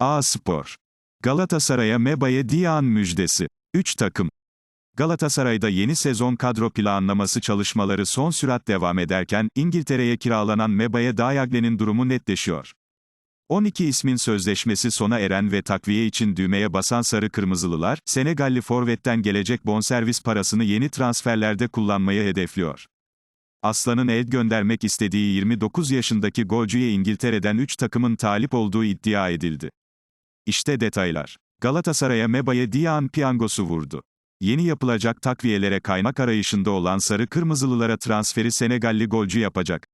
A Spor. Galatasaray'a Mebaye Diyan müjdesi. 3 takım. Galatasaray'da yeni sezon kadro planlaması çalışmaları son sürat devam ederken, İngiltere'ye kiralanan Mebaye Diagne'nin durumu netleşiyor. 12 ismin sözleşmesi sona eren ve takviye için düğmeye basan sarı kırmızılılar, Senegalli forvetten gelecek bonservis parasını yeni transferlerde kullanmayı hedefliyor. Aslan'ın el göndermek istediği 29 yaşındaki golcüye İngiltere'den 3 takımın talip olduğu iddia edildi. İşte detaylar. Galatasaray'a Mebaye Diyan piyangosu vurdu. Yeni yapılacak takviyelere kaynak arayışında olan sarı kırmızılılara transferi Senegalli golcü yapacak.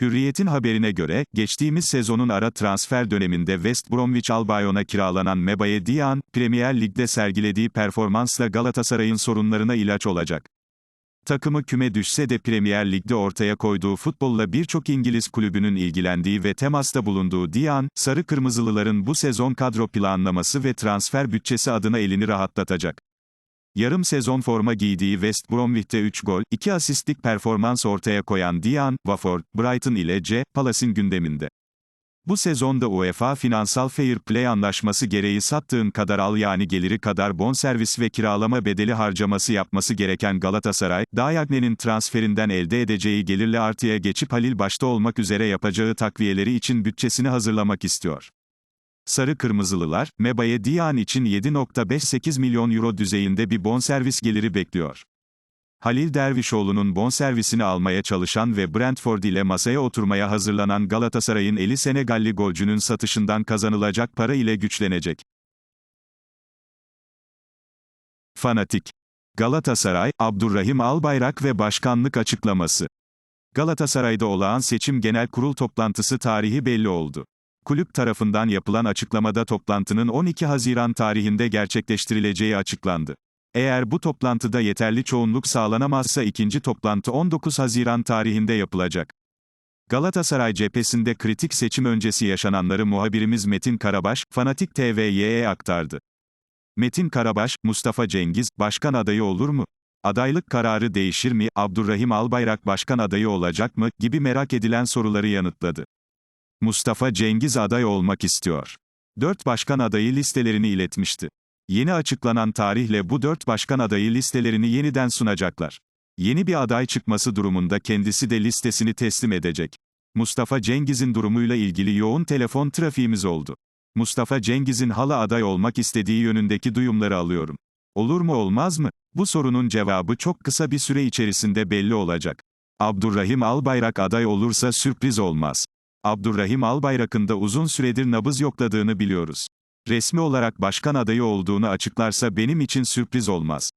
Hürriyet'in haberine göre, geçtiğimiz sezonun ara transfer döneminde West Bromwich Albion'a kiralanan Mebaye Diyan, Premier Lig'de sergilediği performansla Galatasaray'ın sorunlarına ilaç olacak. Takımı küme düşse de Premier Lig'de ortaya koyduğu futbolla birçok İngiliz kulübünün ilgilendiği ve temasta bulunduğu Diyan, Sarı Kırmızılıların bu sezon kadro planlaması ve transfer bütçesi adına elini rahatlatacak. Yarım sezon forma giydiği West Bromwich'te 3 gol, 2 asistlik performans ortaya koyan Diyan, Watford, Brighton ile C. Palace'in gündeminde. Bu sezonda UEFA Finansal Fair Play anlaşması gereği sattığın kadar al yani geliri kadar bonservis ve kiralama bedeli harcaması yapması gereken Galatasaray, Dayagne'nin transferinden elde edeceği gelirle artıya geçip Halil başta olmak üzere yapacağı takviyeleri için bütçesini hazırlamak istiyor. Sarı Kırmızılılar, Mebaye Diyan için 7.58 milyon euro düzeyinde bir bonservis geliri bekliyor. Halil Dervişoğlu'nun bonservisini almaya çalışan ve Brentford ile masaya oturmaya hazırlanan Galatasaray'ın eli Senegalli golcünün satışından kazanılacak para ile güçlenecek. Fanatik. Galatasaray, Abdurrahim Albayrak ve başkanlık açıklaması. Galatasaray'da olağan seçim genel kurul toplantısı tarihi belli oldu. Kulüp tarafından yapılan açıklamada toplantının 12 Haziran tarihinde gerçekleştirileceği açıklandı. Eğer bu toplantıda yeterli çoğunluk sağlanamazsa ikinci toplantı 19 Haziran tarihinde yapılacak. Galatasaray cephesinde kritik seçim öncesi yaşananları muhabirimiz Metin Karabaş, Fanatik TV'ye aktardı. Metin Karabaş, Mustafa Cengiz, başkan adayı olur mu? Adaylık kararı değişir mi? Abdurrahim Albayrak başkan adayı olacak mı? gibi merak edilen soruları yanıtladı. Mustafa Cengiz aday olmak istiyor. Dört başkan adayı listelerini iletmişti. Yeni açıklanan tarihle bu dört başkan adayı listelerini yeniden sunacaklar. Yeni bir aday çıkması durumunda kendisi de listesini teslim edecek. Mustafa Cengiz'in durumuyla ilgili yoğun telefon trafiğimiz oldu. Mustafa Cengiz'in hala aday olmak istediği yönündeki duyumları alıyorum. Olur mu olmaz mı? Bu sorunun cevabı çok kısa bir süre içerisinde belli olacak. Abdurrahim Albayrak aday olursa sürpriz olmaz. Abdurrahim Albayrak'ın da uzun süredir nabız yokladığını biliyoruz. Resmi olarak başkan adayı olduğunu açıklarsa benim için sürpriz olmaz.